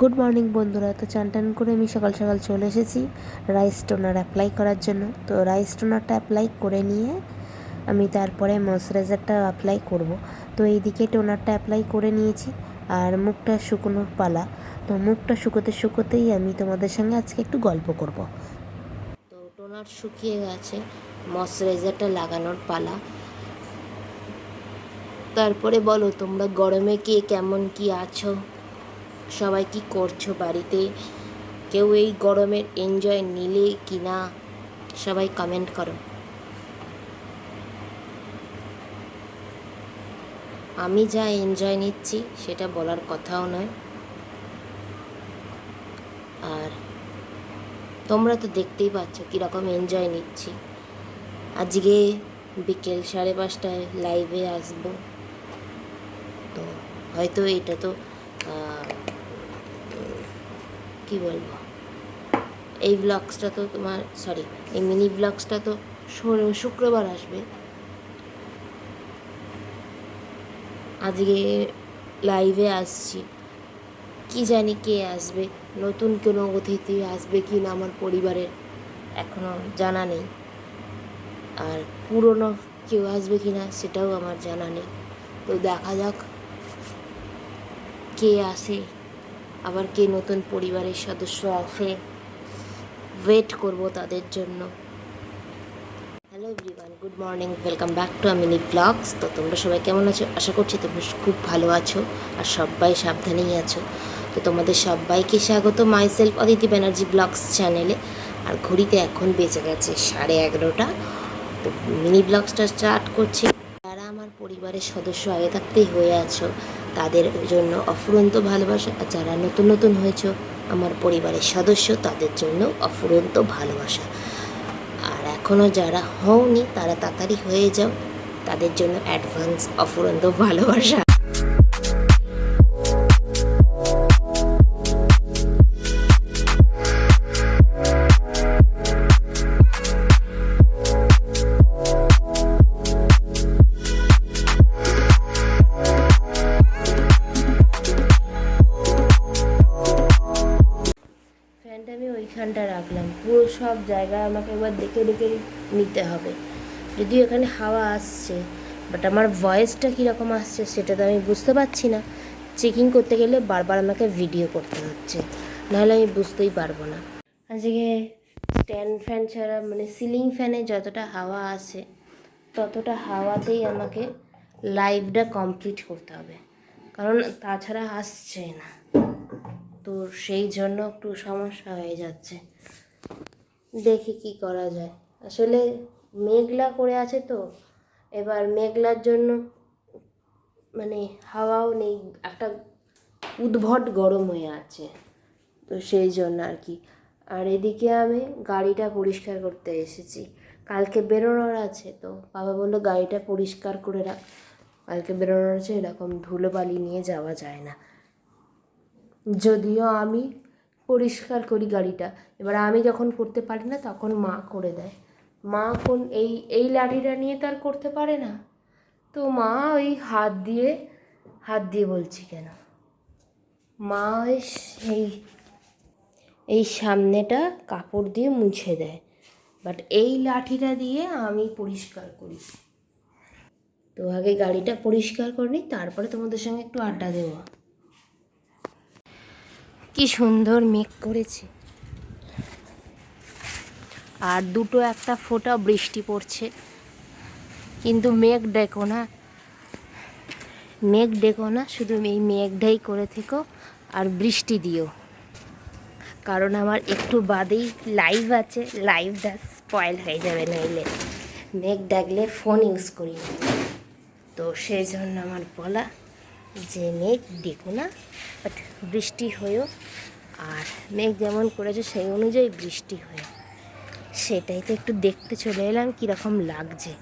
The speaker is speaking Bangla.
গুড মর্নিং বন্ধুরা। তো চান টান করে আমি সকাল সকাল চলে এসেছি রাইস টোনার অ্যাপ্লাই করার জন্য। তো রাইস টোনারটা অ্যাপ্লাই করে নিয়ে আমি তারপরে ময়শ্চারাইজারটা অ্যাপ্লাই করব। তো এইদিকে টোনারটা অ্যাপ্লাই করে নিয়েছি আর মুখটা শুকোনোর পালা। তো মুখটা শুকোতে শুকোতেই আমি তোমাদের সঙ্গে আজকে একটু গল্প করব। তো টোনার শুকিয়ে গেছে, ময়শ্চারাইজারটা লাগানোর পালা। তারপরে বলো তোমরা গরমে কে কেমন কি আছো? সবাই কি করছ বাড়িতে? কেউ এই গরমের এনজয় নিলে কি না? সবাই কমেন্ট করো। আমি যা এনজয় নিচ্ছি সেটা বলার কথাও নয়। আর তোমরা তো দেখতেই পাচ্ছ কীরকম এনজয় নিচ্ছি। আজকে বিকেল সাড়ে পাঁচটায় লাইভে আসব। তো হয়তো এটা তো কি বলব? এই ব্লগসটা তো তোমার সরি এই মিনি ব্লগসটা তো শুক্রবার আসবে। আজকে লাইভে আসছি। কি জানি কে আসবে, নতুন কোনো অতিথি আসবে কি না আমার পরিবারের এখনও জানা নেই। আর পুরনো কেউ আসবে কি না সেটাও আমার জানা নেই। তো দেখা যাক কে আসে আবার কে নতুন পরিবারের সদস্য আসে ওয়েট করব তাদের জন্য। Hello everyone good morning welcome back to Amini blogs তো তোমরা সবাই কেমন আছো? আশা করছি তোমরা খুব ভালো আছো আর সবাই সাবধানেই আছো। তো তোমাদের সবাইকে স্বাগত myself Aditi Banerjee blogs চ্যানেলে। আর ঘড়িতে এখন বেঁচে গেছে সাড়ে এগারোটা। তো মিনি ব্লগসটা স্টার্ট করছি। যারা আমার পরিবারের সদস্য আগে থাকতেই হয়ে আছো তাদের জন্য অফুরন্ত ভালোবাসা আর যারা নতুন নতুন হয়েছ, আমার পরিবারের সদস্য, তাদের জন্য অফুরন্ত ভালোবাসা। আর এখনও যারা হওনি, তারা তাড়াতাড়ি হয়ে যাও। তাদের জন্য অ্যাডভান্স অফুরন্ত ভালোবাসা। সব জায়গায় আমাকে একবার দেখে দেখে নিতে হবে। যদিও এখানে হাওয়া আসছে বাট আমার ভয়েসটা কীরকম আসছে সেটা তো আমি বুঝতে পারছি না। চেকিং করতে গেলে বারবার আমাকে ভিডিও করতে হচ্ছে, নাহলে আমি বুঝতেই পারব না। আজকে স্ট্যান্ড ফ্যান ছাড়া মানে সিলিং ফ্যানে যতটা হাওয়া আসে, ততটা হাওয়াতেই আমাকে লাইভটা কমপ্লিট করতে হবে। কারণ তাছাড়া আসছে না, তো সেই জন্য একটু সমস্যা হয়ে যাচ্ছে। দেখি কি করা যায়। আসলে মেঘলা করে আছে তো, এবার মেঘলার জন্য মানে হাওয়াও নেই, একটা উদ্ভট গরম হয়ে আছে। তো সেই জন্য আর কি। আর এদিকে আমি গাড়িটা পরিষ্কার করতে এসেছি। কালকে বেরোনোর আছে তো, বাবা বলল গাড়িটা পরিষ্কার করে রাখ। কালকে বেরোনোর আছে, এরকম ধুলোবালি নিয়ে যাওয়া যায় না। যদিও আমি পরিষ্কার করি গাড়িটা। এবার আমি যখন করতে পারি না, তখন মা করে দেয়। মা কোন এই এই লাঠিটা নিয়ে তার করতে পারে না। তো মা ওই হাত দিয়ে হাত দিয়ে বলছি কেন? মা ওই সেই, এই সামনেটা কাপড় দিয়ে মুছে দেয়। বাট এই লাঠিটা দিয়ে আমি পরিষ্কার করি। তো আগে গাড়িটা পরিষ্কার করে নিই, তারপরে তোমাদের সঙ্গে একটু আড্ডা দেবো। কি সুন্দর মেঘ করেছে। আর দুটো একটা ফোঁটা বৃষ্টি পড়ছে। কিন্তু মেঘ ডেকো না। মেঘ ডেকো না, শুধু এই মেঘটাই করে থেকো আর বৃষ্টি দিও। কারণ আমার একটু বাদেই লাইভ আছে লাইভটা স্পয়েল হয়ে যাবে নইলে। মেঘ ডাকলে ফোন ইউজ করি তো সেই জন্য আমার বলা যে মেঘ দেখো না বাট বৃষ্টি হয়েও, আর মেঘ যেমন করেছে সেই অনুযায়ী বৃষ্টি হয়ে। সেটাই তো একটু দেখতে চলে এলাম, কীরকম লাগছে।